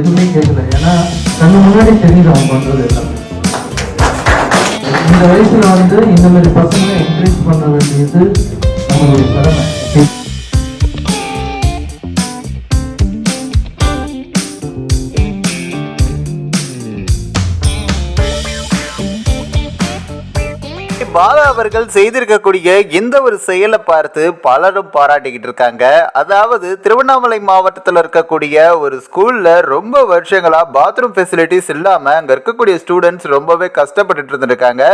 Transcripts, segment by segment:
எதுவுமே கேட்கல. ஏன்னா கண்ணு முன்னாடி தெரியுது அவங்க பண்றது எல்லாம். இந்த வயசுல வந்து இந்த மாதிரி பசங்களை என்கரேஜ் பண்ண வேண்டியது பாலா அவர்கள் செய்திருக்கக்கூடிய இந்த ஒரு செயலை பார்த்து பலரும் பாராட்டிக்கிட்டு இருக்காங்க. அதாவது திருவண்ணாமலை மாவட்டத்தில் இருக்கக்கூடிய ஒரு ஸ்கூலில் ரொம்ப வருஷங்களா பாத்ரூம் ஃபெசிலிட்டிஸ் இல்லாமல் அங்கே இருக்கக்கூடிய ஸ்டூடெண்ட்ஸ் ரொம்பவே கஷ்டப்பட்டு இருந்திருக்காங்க.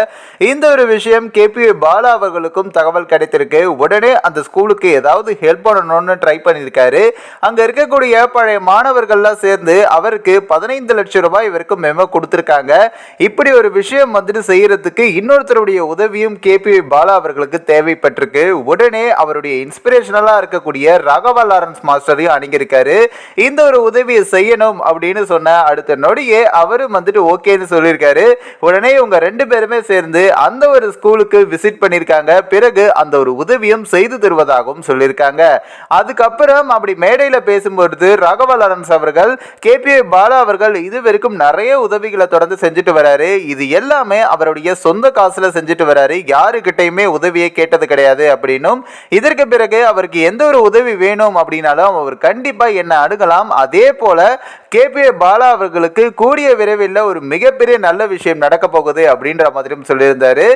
இந்த ஒரு விஷயம் கேபி பாலா அவர்களுக்கும் தகவல் கிடைத்திருக்கு. உடனே அந்த ஸ்கூலுக்கு ஏதாவது ஹெல்ப் பண்ணணும்னு ட்ரை பண்ணியிருக்காரு. அங்கே இருக்கக்கூடிய பழைய மாணவர்கள்லாம் சேர்ந்து அவருக்கு பதினைந்து லட்சம் ரூபாய் இவருக்கு மெமோ கொடுத்துருக்காங்க. இப்படி ஒரு விஷயம் வந்துட்டு செய்யறதுக்கு இன்னொருத்தருடைய உதவி உதவியும் கேபி பாலா அவர்களுக்கு தேவைப்பட்டிருக்கு. உடனே அவருடைய இன்ஸ்பிரேஷனலாக இருக்கக்கூடிய ராகவா லாரன்ஸ் மாஸ்டரையும் அணுகியிருக்காரு இந்த ஒரு உதவியை செய்யணும் அப்படின்னு சொன்ன அடுத்த நொடியே அவரும் வந்துட்டு ஓகேன்னு சொல்லியிருக்காரு. உடனே இவங்க ரெண்டு பேருமே சேர்ந்து அந்த ஒரு ஸ்கூலுக்கு விசிட் பண்ணியிருக்காங்க. பிறகு அந்த ஒரு உதவியும் செய்து தருவதாகவும் சொல்லியிருக்காங்க. அதுக்கப்புறம் அப்படி மேடையில் பேசும்பொழுது ராகவா லாரன்ஸ் அவர்கள் கேபி பாலா அவர்கள் இது வரைக்கும் நிறைய உதவிகளை தொடர்ந்து செஞ்சுட்டு வராரு. இது எல்லாமே அவருடைய சொந்த காசுல செஞ்சுட்டு வராரு. யாருக்கிட்டையுமே உதவியை கேட்டது கிடையாது அப்படின்னும் இதற்கு பிறகு அவருக்கு எந்த ஒரு உதவி வேணும் அப்படின்னாலும் அவர் கண்டிப்பா என்ன அணுகலாம். அதே போல கேபி பாலா அவர்களுக்கு கூடிய விரைவில் ஒரு மிகப்பெரிய நல்ல விஷயம் நடக்க போகுது அப்படின்ற மாதிரியும் சொல்லியிருந்தாரு.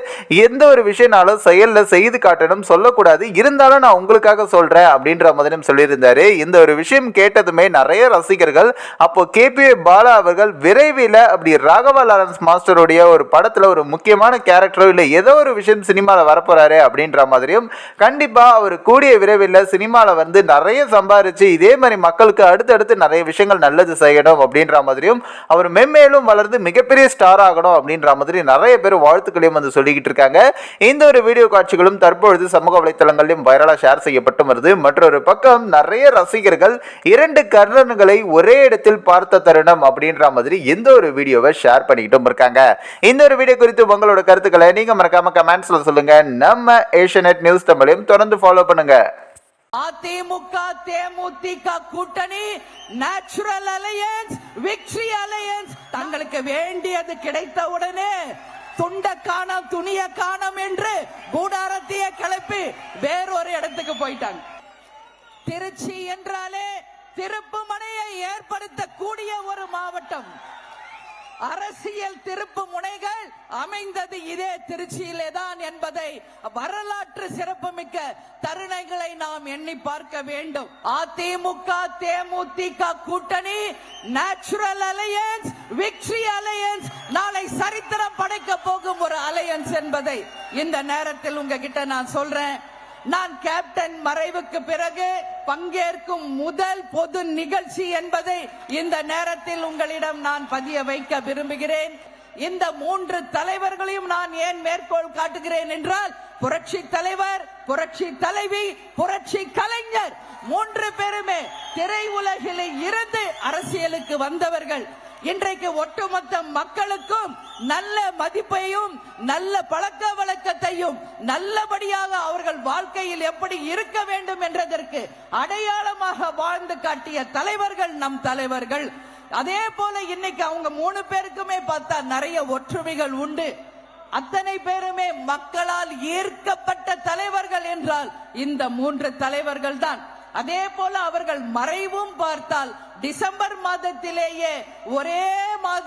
எந்த ஒரு விஷயம்னாலும் செயலில் செய்து காட்டணும் சொல்லக்கூடாது. இருந்தாலும் நான் உங்களுக்காக சொல்றேன் அப்படின்ற மாதிரியும் சொல்லியிருந்தாரு. இந்த ஒரு விஷயம் கேட்டதுமே நிறைய ரசிகர்கள் அப்போ கேபி பாலா அவர்கள் விரைவில் அப்படி ராகவா லாரன்ஸ் மாஸ்டருடைய ஒரு படத்தில் ஒரு முக்கியமான கேரக்டரோ இல்லை ஏதோ ஒரு விஷயம் சினிமாவில் வரப்போறாரு அப்படின்ற மாதிரியும் கண்டிப்பா அவர் கூடிய விரைவில் சினிமாவில் வந்து நிறைய சம்பாரிச்சு இதே மாதிரி மக்களுக்கு அடுத்தடுத்து நிறைய விஷயங்கள் நல்லது செய்யணும் அப்படின்ற மாதிரியும் அவர் மென்மேலும் வளர்ந்து மிகப்பெரிய ஸ்டார் ஆகணும் அப்படின்ற மாதிரி நிறைய பேர் வாழ்த்துக்களையும் வந்து சொல்லிக்கிட்டு இருக்காங்க. இந்த ஒரு வீடியோ காட்சிகளும் தற்பொழுது சமூக வலைத்தளங்களிலும் வைரலாக ஷேர் செய்யப்பட்டு வருது. மற்றொரு பக்கம் நிறைய ரசிகர்கள் இரண்டு கர்ணன்களை ஒரே இடத்தில் பார்த்த தருணம் அப்படின்ற மாதிரி எந்த ஒரு வீடியோவை ஷேர் பண்ணிக்கிட்டும் இருக்காங்க. இந்த ஒரு வீடியோ குறித்து உங்களோட கருத்துக்களை நீங்க மறக்காம மறக்காம கமெண்ட்ஸ்ல சொல்லுங்க. நம்ம ஏஷியநெட் நியூஸ் தமிழையும் தொடர்ந்து ஃபாலோ பண்ணுங்க. அதிமுக தேமுதிக கூட்டணி நேச்சுரல் அலையன்ஸ் விக்டரி அலையன்ஸ் தங்களுக்கு வேண்டியது கிடைத்த உடனே துண்ட காணோம் துணிய காணம் என்று கூடாரத்தையே கிளப்பி வேறொரு இடத்துக்கு போயிட்டாங்க. திருச்சி என்றாலே திருப்புமனையை ஏற்படுத்தக்கூடிய ஒரு மாவட்டம். அரசியல் திருப்பு முனைகள் அமைந்தது இதே திருச்சியிலே தான் என்பதை வரலாற்று சிறப்புமிக்க தருணங்களை நாம் எண்ணி பார்க்க வேண்டும். அதிமுக தேமுதிக கூட்டணி நேச்சுரல் அலையன்ஸ் விக்டரி அலையன்ஸ் நாளை சரித்திரம் படைக்க போகும் ஒரு அலையன்ஸ் என்பதை இந்த நேரத்தில் உங்ககிட்ட நான் சொல்றேன். நான் கேப்டன் மறைவுக்கு பிறகு பங்கேற்கும் முதல் பொது நிகழ்ச்சி என்பதை இந்த நேரத்தில் உங்களிடம் நான் பதிய வைக்க விரும்புகிறேன். இந்த மூன்று தலைவர்களையும் நான் ஏன் மேற்கோள் காட்டுகிறேன் என்றால் புரட்சி தலைவர் புரட்சி தலைவி புரட்சி கலைஞர் மூன்று பேருமே திரை உலகில் இருந்து அரசியலுக்கு வந்தவர்கள். இன்றைக்கு ஒட்டுமொத்த மக்களுக்கும் நல்ல மதிப்பையும் நல்ல பழக்க வழக்கத்தையும் நல்லபடியாக அவர்கள் வாழ்க்கையில் எப்படி இருக்க வேண்டும் என்றதற்கு அடையாளமாக வாழ்ந்து காட்டிய தலைவர்கள் நம் தலைவர்கள். அதே போல இன்னைக்கு அவங்க மூணு பேருக்குமே பார்த்தா நிறைய ஒற்றுமைகள் உண்டு. அத்தனை பேருமே மக்களால் ஈர்க்கப்பட்ட தலைவர்கள் என்றால் இந்த மூன்று தலைவர்கள் தான். அதே போல அவர்கள் மறைவும் பார்த்தால் டிசம்பர் மாதத்திலேயே ஒரே